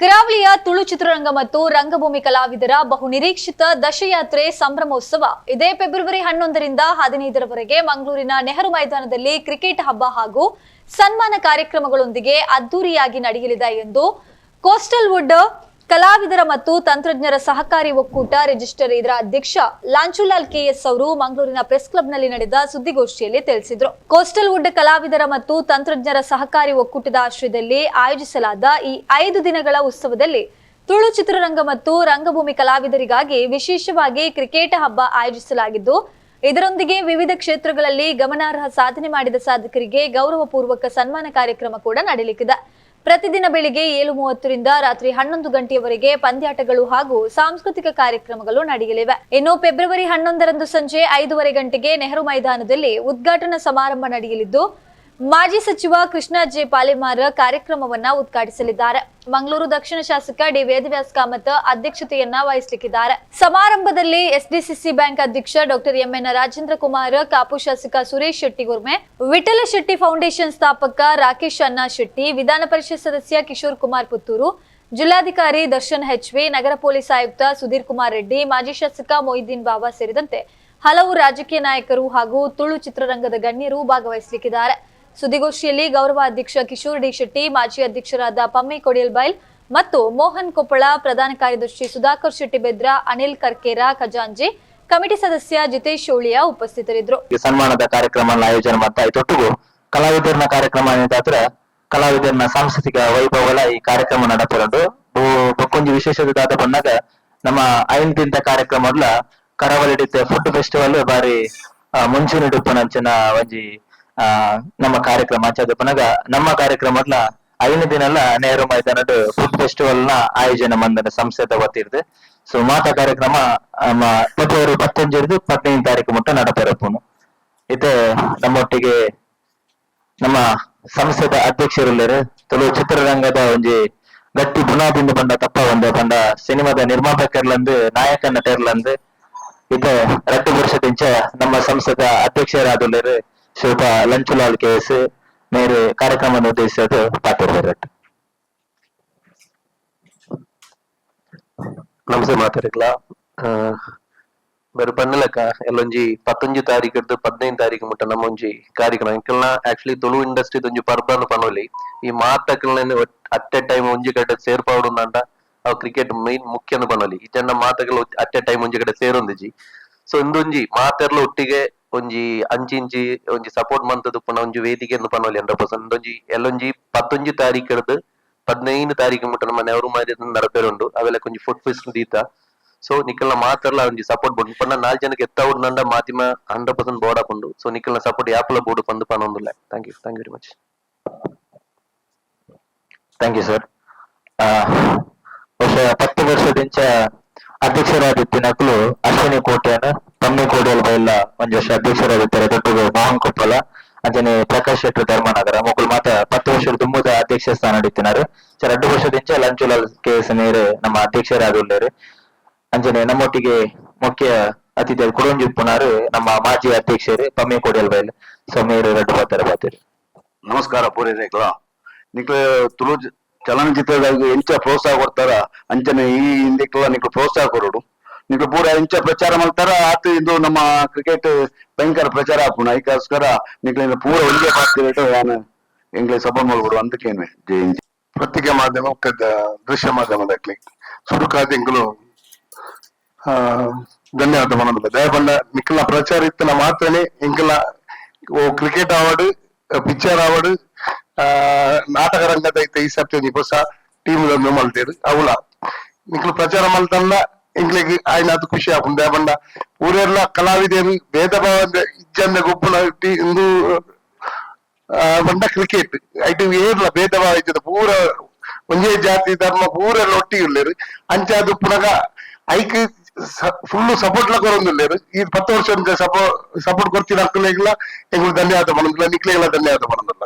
ಕರಾವಳಿಯ ತುಳು ಚಿತ್ರರಂಗ ಮತ್ತು ರಂಗಭೂಮಿ ಕಲಾವಿದರ ಬಹುನಿರೀಕ್ಷಿತ ದಶಯಾತ್ರೆ ಸಂಭ್ರಮೋತ್ಸವ. ಇದೇ ಫೆಬ್ರವರಿ ಹನ್ನೊಂದರಿಂದ ಹದಿನೈದರವರೆಗೆ ಮಂಗಳೂರಿನ ನೆಹರು ಮೈದಾನದಲ್ಲಿ ಕ್ರಿಕೆಟ್ ಹಬ್ಬ ಹಾಗೂ ಸನ್ಮಾನ ಕಾರ್ಯಕ್ರಮಗಳೊಂದಿಗೆ ಅದ್ದೂರಿಯಾಗಿ ನಡೆಯಲಿದೆ ಎಂದು ಕೋಸ್ಟಲ್ ವುಡ್ ಕಲಾವಿದರ ಮತ್ತು ತಂತ್ರಜ್ಞರ ಸಹಕಾರಿ ಒಕ್ಕೂಟ ರಿಜಿಸ್ಟರ್ ಇದರ ಅಧ್ಯಕ್ಷ ಲಾಂಚುಲಾಲ್ ಕೆಎಸ್ ಅವರು ಮಂಗಳೂರಿನ ಪ್ರೆಸ್ ಕ್ಲಬ್ನಲ್ಲಿ ನಡೆದ ಸುದ್ದಿಗೋಷ್ಠಿಯಲ್ಲಿ ತಿಳಿಸಿದರು. ಕೋಸ್ಟಲ್ ವುಡ್ ಕಲಾವಿದರ ಮತ್ತು ತಂತ್ರಜ್ಞರ ಸಹಕಾರಿ ಒಕ್ಕೂಟದ ಆಶ್ರಯದಲ್ಲಿ ಆಯೋಜಿಸಲಾದ ಈ ಐದು ದಿನಗಳ ಉತ್ಸವದಲ್ಲಿ ತುಳು ಚಿತ್ರರಂಗ ಮತ್ತು ರಂಗಭೂಮಿ ಕಲಾವಿದರಿಗಾಗಿ ವಿಶೇಷವಾಗಿ ಕ್ರಿಕೆಟ್ ಹಬ್ಬ ಆಯೋಜಿಸಲಾಗಿದ್ದು, ಇದರೊಂದಿಗೆ ವಿವಿಧ ಕ್ಷೇತ್ರಗಳಲ್ಲಿ ಗಮನಾರ್ಹ ಸಾಧನೆ ಮಾಡಿದ ಸಾಧಕರಿಗೆ ಗೌರವಪೂರ್ವಕ ಸನ್ಮಾನ ಕಾರ್ಯಕ್ರಮ ಕೂಡ ನಡೆಯಲಿಕ್ಕಿದೆ ಪ್ರತಿದಿನ ಬೆಳಿಗ್ಗೆ ಏಳು ಮೂವತ್ತರಿಂದ ರಾತ್ರಿ ಹನ್ನೊಂದು ಗಂಟೆಯವರೆಗೆ ಪಂದ್ಯಾಟಗಳು ಹಾಗೂ ಸಾಂಸ್ಕೃತಿಕ ಕಾರ್ಯಕ್ರಮಗಳು ನಡೆಯಲಿವೆ. ಇನ್ನು ಫೆಬ್ರವರಿ ಹನ್ನೊಂದರಂದು ಸಂಜೆ ಐದೂವರೆ ಗಂಟೆಗೆ ನೆಹರು ಮೈದಾನದಲ್ಲಿ ಉದ್ಘಾಟನಾ ಸಮಾರಂಭ ನಡೆಯಲಿದ್ದು ಮಾಜಿ ಸಚಿವ ಕೃಷ್ಣ ಜೆ ಪಾಲೆಮಾರ್ ಕಾರ್ಯಕ್ರಮವನ್ನ ಉದ್ಘಾಟಿಸಲಿದ್ದಾರೆ. ಮಂಗಳೂರು ದಕ್ಷಿಣ ಶಾಸಕ ಡಿ ವೇದವ್ಯಾಸ್ ಕಾಮತ್ ಅಧ್ಯಕ್ಷತೆಯನ್ನ ವಹಿಸಲಿಕ್ಕಿದ್ದಾರೆ. ಸಮಾರಂಭದಲ್ಲಿ ಎಸ್ಡಿಸಿಸಿ ಬ್ಯಾಂಕ್ ಅಧ್ಯಕ್ಷ ಡಾಕ್ಟರ್ ಎಂಎನ್ ರಾಜೇಂದ್ರ ಕುಮಾರ್, ಕಾಪು ಶಾಸಕ ಸುರೇಶ್ ಶೆಟ್ಟಿ ಗುರ್ಮೆ, ವಿಠಲ ಶೆಟ್ಟಿ ಫೌಂಡೇಶನ್ ಸ್ಥಾಪಕ ರಾಕೇಶ್ ಅಣ್ಣಾ ಶೆಟ್ಟಿ, ವಿಧಾನ ಪರಿಷತ್ ಸದಸ್ಯ ಕಿಶೋರ್ ಕುಮಾರ್ ಪುತ್ತೂರು, ಜಿಲ್ಲಾಧಿಕಾರಿ ದರ್ಶನ್ ಹೆಚ್ ವಿ ನಗರ ಪೊಲೀಸ್ ಆಯುಕ್ತ ಸುಧೀರ್ ಕುಮಾರ್ ರೆಡ್ಡಿ, ಮಾಜಿ ಶಾಸಕ ಮೊಯ್ದೀನ್ ಬಾಬಾ ಸೇರಿದಂತೆ ಹಲವು ರಾಜಕೀಯ ನಾಯಕರು ಹಾಗೂ ತುಳು ಚಿತ್ರರಂಗದ ಗಣ್ಯರು ಭಾಗವಹಿಸಲಿಕ್ಕಿದ್ದಾರೆ. ಸುದ್ದಿಗೋಷ್ಠಿಯಲ್ಲಿ ಗೌರವ ಅಧ್ಯಕ್ಷ ಕಿಶೋರ್ ಡಿ ಶೆಟ್ಟಿ, ಮಾಜಿ ಅಧ್ಯಕ್ಷರಾದ ಪಮ್ಮಿ ಕೊಡಿಯಲ್ಬೈಲ್ ಮತ್ತು ಮೋಹನ್ ಕೊಪ್ಪಳ ಪ್ರಧಾನ ಕಾರ್ಯದರ್ಶಿ ಸುಧಾಕರ್ ಶೆಟ್ಟಿ ಬೆದ್ರ, ಅನಿಲ್ ಕರ್ಕೇರ ಖಜಾಂಜಿ ಕಮಿಟಿ ಸದಸ್ಯ ಜಿತೇಶ್ ಶೋಳಿಯ ಉಪಸ್ಥಿತರಿದ್ದರು. ಸನ್ಮಾನದ ಕಾರ್ಯಕ್ರಮ ಆಯೋಜನೆ ಮಾಡ್ತಾ ಇತ್ತೊಟ್ಟಿಗೂ ಕಲಾವಿದರನ ಕಾರ್ಯಕ್ರಮ ಕಲಾವಿದರನ್ನ ಕಲಾವಿದರನ ಸಾಂಸ್ಕೃತಿಕ ವೈಭವಗಳ ಈ ಕಾರ್ಯಕ್ರಮ ನಡಪರದು ವಿಶೇಷ ವಿಶೇಷದಾದ ಬಂದಾಗ ನಮ್ಮ ಐನ್ತಿಂತ ಕಾರ್ಯಕ್ರಮಡ್ಲ ಕರಾವಳಿ ಫುಡ್ ಫೆಸ್ಟಿವಲ್ ಬಾರಿ ಮುಂಚೂಣಿ ಮುಂಚೂಣಿ ಡುಪ್ಪನಂಚಿನ ಒಂಜಿ ನಮ್ಮ ಕಾರ್ಯಕ್ರಮ, ಆಚೆ ಪನಗ ನಮ್ಮ ಕಾರ್ಯಕ್ರಮಡ್ಲ ಐನ ದಿನಲ್ಲ ನೆಹರು ಮೈದಾನದ ಫುಡ್ ಫೆಸ್ಟಿವಲ್ನ ಆಯೋಜನೆ ಮಂದನ ಸಂಸ್ಥೆದ ವತಿರ್ದು. ಸೊ ಮಾತ ಕಾರ್ಯಕ್ರಮ ನಮ್ಮ ಫೆಬ್ರವರಿ ಪತ್ತೊಂಜರದು ಪದಿನೈದು ತಾರೀಕು ಮುಟ್ಟ ನಡಪರಪ್ಪುನು ಇದು ನಮ್ಮೊಟ್ಟಿಗೆ ನಮ್ಮ ಸಂಸ್ಥೆದ ಅಧ್ಯಕ್ಷರುಳ್ಳರು ತಲು ಚಿತ್ರರಂಗದ ಒಂಜಿ ಗಟ್ಟಿ ಬುನಾದಿಂದ ಬಂದ ತಪ್ಪ ಒಂದು ಬಂದ ಸಿನಿಮಾದ ನಿರ್ಮಾಪಕರ್ಲಂದು ನಾಯಕ ನಟರ್ಲಂದು. ಇದು ರಟ್ಟು ವರ್ಷದಿಂಚ ನಮ್ಮ ಸಂಸ್ಥೆದ ಅಧ್ಯಕ್ಷರಾದುಳ್ಳರು ಶಿಲ್ಪ ಲಂಚುಲಾಲ್ ಕೇಸ್ ಮೇರೆ ಕಾರ್ಯಕ್ರಮ ಉದ್ದೇಶಿಸೋದು ಪಾತ್ರ ನಮಸ್ತೆ ಮಾತಾಡಿಕ್ಲ ಬೇರೆ ಬನ್ನಲಕ ಎಲ್ಲೊಂಜಿ ಪತ್ತೊಂಜಿ ಹಿಡಿದು ಪದಿನೈದು ತಾರೀಕು ಮುಟ್ಟ ನಮ್ಮ ಒಂಜಿ ಕಾರ್ಯಕ್ರಮ ಇಂಕಲ್ನ ಆಕ್ಚುಲಿ ತುಳು ಇಂಡಸ್ಟ್ರಿ ಒಂಜಿ ಪರ್ಬಾನು ಪನೋಲಿ. ಈ ಮಾತಕಲ್ನ ಅಟ್ ಎ ಟೈಮ್ ಒಂಜಿ ಕಡೆ ಸೇರ್ಪಾಡು ಅಂತ ಅವು ಕ್ರಿಕೆಟ್ ಮೈನ್ ಮುಖ್ಯನ ಪನೋಲಿ. ಜನ ಮಾತಗಳು ಅಟ್ ಎ ಟೈಮ್ ಒಂಜಿ ಕಡೆ ಸೇರೊಂದಿಜಿ. ಸೊ ಇಂದೊಂಜಿ ಮಾತೆರ್ಲ ಒಟ್ಟಿಗೆ ಒಂಜಿ ಅಂಚಿಂಚಿ ಒಂಜಿ ಸಪೋರ್ಟ್ ಮಂತದು ಪುನ ಒಂಜಿ ವೇದಿಕೆ ಎಂದು ಪನೊಲಿ ಹಂಡ್ರೆಡ್ ಪರ್ಸೆಂಟ್ ಇಂದೊಂಜಿ ಎಲ್ಲೊಂಜಿ ಪತ್ತೊಂಜಿ ತಾರೀಕಡ್ದು ಪದಿನೈದು ತಾರೀಕು ಮುಟ್ಟ ನಮ್ಮ ನೆವರು ಮಾರಿ ನಡಪೇರುಂಡು ಅವೆಲ್ಲ ಕೊಂಚ ಫುಡ್ ಫೆಸ್ಟ್ ದೀತ ಸೊ ನಿಖಲ್ನ ಮಾತ್ರಲ್ಲ ಒಂಜಿ ಸಪೋರ್ಟ್ ಬೋರ್ಡ್ ಪನ್ನ ನಾಲ್ ಜನಕ್ಕೆ ಎತ್ತ ನಂಡ ಮಾತಿಮ ಹಂಡ್ರೆಡ್ ಪರ್ಸೆಂಟ್ ಬೋರ್ಡ್ ಹಾಕೊಂಡು ಸೊ ನಿಖಲ್ನ ಸಪೋರ್ಟ್ ಯಾಪಲ board ಪಂದು ಪನ್ನೊಂದುಲ್ಲ thank you thank you very much thank you sir ಬಹುಶಃ ಪತ್ತು ವರ್ಷದಿಂಚ ಅಧ್ಯಕ್ಷರಾದಿತ್ತು ನಕಲು ಅಶ್ವಿನಿ ಕೋಟೆಯನ್ನ ತಮ್ಮಿ ಕೋಡಿಯಲ್ ಬೈಲ ಒಂಜಿ ವರ್ಷ ಅಧ್ಯಕ್ಷರಾಗಿರ್ತಾರೆ ದೊಡ್ಡ ಮೋಹನ್ ಕೊಪ್ಪಲ ಅಂಜನೆ ಪ್ರಕಾಶ್ ಶೆಟ್ಟಿ ಧರ್ಮನಗರ. ಮುಗುಲ್ ಮಾತ ಪತ್ತು ವರ್ಷದ ತುಂಬುದ ಅಧ್ಯಕ್ಷ ಸ್ಥಾನ ಹಿಡಿತಿನಾರು ಎರಡು ವರ್ಷದಿಂಚ ಲಂಚುಲಾಲ್ ಕೇಸ್ ನೇರೆ ನಮ್ಮ ಅಧ್ಯಕ್ಷರಾದುಳ್ಳರು ಅಂಜನೆ ನಮ್ಮೊಟ್ಟಿಗೆ ಮುಖ್ಯ ಅತಿಥಿ ಕುಡಂಜುಪ್ಪುನಾರು ನಮ್ಮ ಮಾಜಿ ಅಧ್ಯಕ್ಷರು ಪಮ್ಮಿ ಕೋಡಿಯಲ್ ಬೈಲ್ ಸೊ ಮೇರೆ ರಡ್ಡು ಬರ್ತಾರೆ ಬರ್ತೀರಿ. ನಮಸ್ಕಾರ ಪೂರೈರೇಕ್ಲ ನಿಕ್ಲ ತುಳು ಚಲನಚಿತ್ರದಾಗ ಎಂಚ ಪ್ರೋತ್ಸಾಹ ಕೊಡ್ತಾರ ಅಂಚನೆ ಈ ಹಿಂದಿಕ್ಲ ನಿಕ್ಲು ಪ್ರೋತ್ಸಾಹ ಕೊರೋಡು ನಿಕ್ಲು ಪೂರ ಇಂಚ ಪ್ರಚಾರ ಮಾಡ್ತಾರ, ಆತ ಇದು ನಮ್ಮ ಕ್ರಿಕೆಟ್ ಭಯಂಕರ ಪ್ರಚಾರ ಆಪುಣ ಅದಕ್ಕೋಸ್ಕರ ನಿಕ್ಲಿನ ಪೂರ ಒಂದೇ ಪಾತ್ರ ನಾನು ಎಂಗ್ಲೇ ಸಪೋರ್ಟ್ ಮಾಡ್ಕೊಡು ಅಂತಕ್ಕೇನು ಜೈ ಹಿಂದ್. ಪತ್ರಿಕೆ ಮಾಧ್ಯಮ ದೃಶ್ಯ ಎಂಕುಲು ಆ, ಧನ್ಯವಾದ ಮನೋದಲ್ಲ ದಯಪಂಡ ನಿಖಲ ಪ್ರಚಾರ ಇತ್ತನ ಮಾತ್ರನೇ ಎಂಕಲ ಓ ಕ್ರಿಕೆಟ್ ಅವಾರ್ಡ್ ಪಿಕ್ಚರ್ ಅವಾರ್ಡ್ ಆ, ನಾಟಕ ರಂಗದ ಐತೆ ಈ ಸತ್ಯ ಹೊಸ ಟೀಮ್ ಮಲ್ತೇರು ಅವಳ ನಿಕ್ಲು ಪ್ರಚಾರ ಮಲ್ತಲ್ಲ ಎಂಕ್ಲಿಗೆ ఆయన ಆಪುಂಡು ದಯಪಂಡ ಊರೆಲ್ಲ ಕಲಾವಿದರು ಭೇದ ಭಾವ ಇಜ್ಜಂದ ಗೊಬ್ಬನ ಇಂದು ಆ, ಬಂಡ ಕ್ರಿಕೆಟ್ ಐಟು ಏರ್ಲ ಭೇದ ಭಾವ ಇದ್ದದ ಪೂರ ಒಂದೇ ಜಾತಿ ಧರ್ಮ ಪೂರ ಒಟ್ಟಿ ಉಳ್ಳೇರು ಅಂಚೆ ಅದು ಪುನಗ ಐಕ್ ಫುಲ್ ಸಪೋರ್ಟ್ ಕೊರೊಂದುಲ್ಲೇರು ಈ ಪತ್ತು ವರ್ಷ ಸಪೋ ಸಪೋರ್ಟ್ ಕೊಡ್ತೀನಿ ಅಕ್ಕಲೆಗ್ಲ ಎಂಗ್ಳು ಧನ್ಯವಾದ ಮನಂದಿಲ್ಲ ನಿಕ್ಲೆಗ್ಲ ಧನ್ಯವಾದ ಮನಂದಿಲ್ಲ